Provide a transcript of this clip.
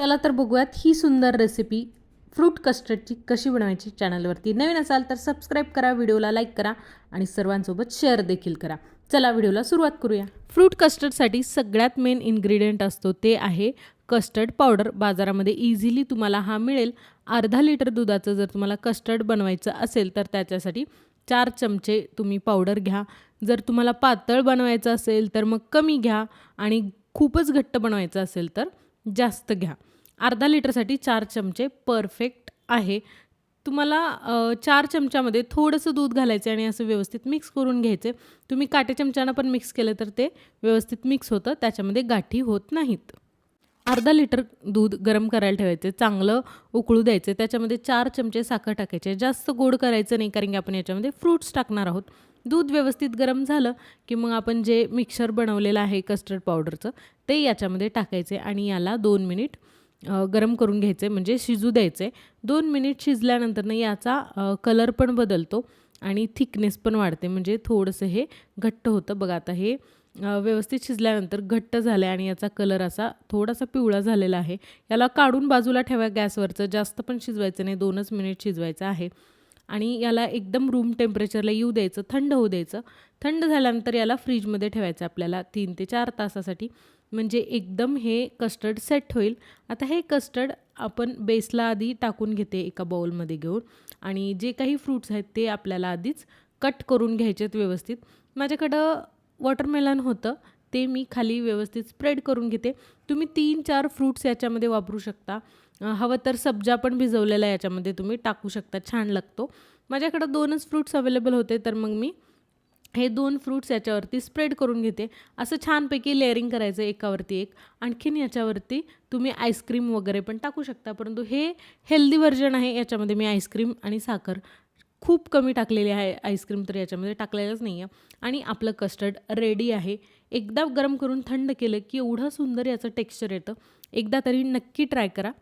चला तर बघूयात ही सुंदर रेसिपी फ्रूट कस्टर्डची कशी बनवायची चॅनलवरती नवीन असाल तर सबस्क्राईब करा व्हिडिओला लाईक करा आणि सर्वांसोबत शेअर देखील करा. चला व्हिडिओला सुरुवात करूया. फ्रूट कस्टर्डसाठी सगळ्यात मेन इन्ग्रेडियंट असतो ते आहे कस्टर्ड पावडर बाजारामध्ये इझिली तुम्हाला हा मिळेल. अर्धा लिटर दुधाचं जर तुम्हाला कस्टर्ड बनवायचं असेल तर त्याच्यासाठी चार चमचे तुम्ही पावडर घ्या. जर तुम्हाला पातळ बनवायचं असेल तर मग कमी घ्या आणि खूपच घट्ट बनवायचं असेल तर जास्त घ्या. अर्धा लिटरसाठी चार चमचे परफेक्ट आहे. तुम्हाला चार चमच्यामध्ये थोडंसं दूध घालायचं आणि असं व्यवस्थित मिक्स करून घ्यायचे. तुम्ही काटे चमच्यानं पण मिक्स केलं तर ते व्यवस्थित मिक्स होतं त्याच्यामध्ये गाठी होत नाहीत. अर्धा लिटर दूध गरम करायला ठेवायचे चांगलं उकळू द्यायचे त्याच्यामध्ये चार चमचे साखर टाकायचे. जास्त गोड करायचं नाही कारण की आपण याच्यामध्ये फ्रूट्स टाकणार आहोत. दूध व्यवस्थित गरम झालं की मग आपण जे मिक्सर बनवलेलं आहे कस्टर्ड पावडरचं ते याच्यामध्ये टाकायचे आणि याला दोन मिनिट गरम करून घ्यायचे म्हणजे शिजू द्यायचे. दोन मिनिट शिजल्यानंतरनं याचा कलर पण बदलतो आणि थिकनेस पण वाढते म्हणजे थोडंसं हे घट्ट होतं. बघा आता हे व्यवस्थित शिजल्यानंतर घट्ट झालं आहे आणि याचा कलर असा थोडासा पिवळा झालेला आहे. याला काढून बाजूला ठेवा गॅसवरचं. जास्त पण शिजवायचं नाही. दोनच मिनिट शिजवायचं आहे. आणि याला एकदम रूम टेम्परेचरला येऊ द्यायचं. थंड होऊ द्यायचं. थंड झाल्यानंतर याला फ्रीजमध्ये ठेवायचं आपल्याला तीन ते चार तासासाठी. म्हणजे एकदम हे कस्टर्ड सेट होईल. आता हे कस्टर्ड आपण बेसला आधी टाकून घेते एका बाउलमध्ये घेऊन. आणि जे काही फ्रूट्स आहेत ते आपल्याला आधीच कट करून घ्यायचे आहेत व्यवस्थित. माझ्याकडं वॉटरमेलन होतं ते मी खाली व्यवस्थित स्प्रेड करून घेते. तुम्ही तीन चार फ्रूट्स याच्यामध्ये वापरू शकता. हवं तर सब्जा पण भिजवलेला याच्यामध्ये तुम्ही टाकू शकता छान लागतो. माझ्याकडं दोनच फ्रूट्स अवेलेबल होते तर मग मी हे दोन फ्रूट्स याच्यावरती स्प्रेड करून घेते. असं छानपैकी लेअरिंग करायचं एकावरती एक. आणखीन याच्यावरती तुम्ही आईस्क्रीम वगैरे पण टाकू शकता परंतु हे हेल्दी व्हर्जन आहे याच्यामध्ये मी आईस्क्रीम आणि साखर खूप कमी टाकलेली आहे आईस्क्रीम तर याच्यामध्ये टाकलेलंच नाही आहे. आणि आपलं कस्टर्ड रेडी आहे. एकदा गरम करून थंड केलं की एवढं सुंदर याचं टेक्स्चर येतं. एकदा तरी नक्की ट्राय करा.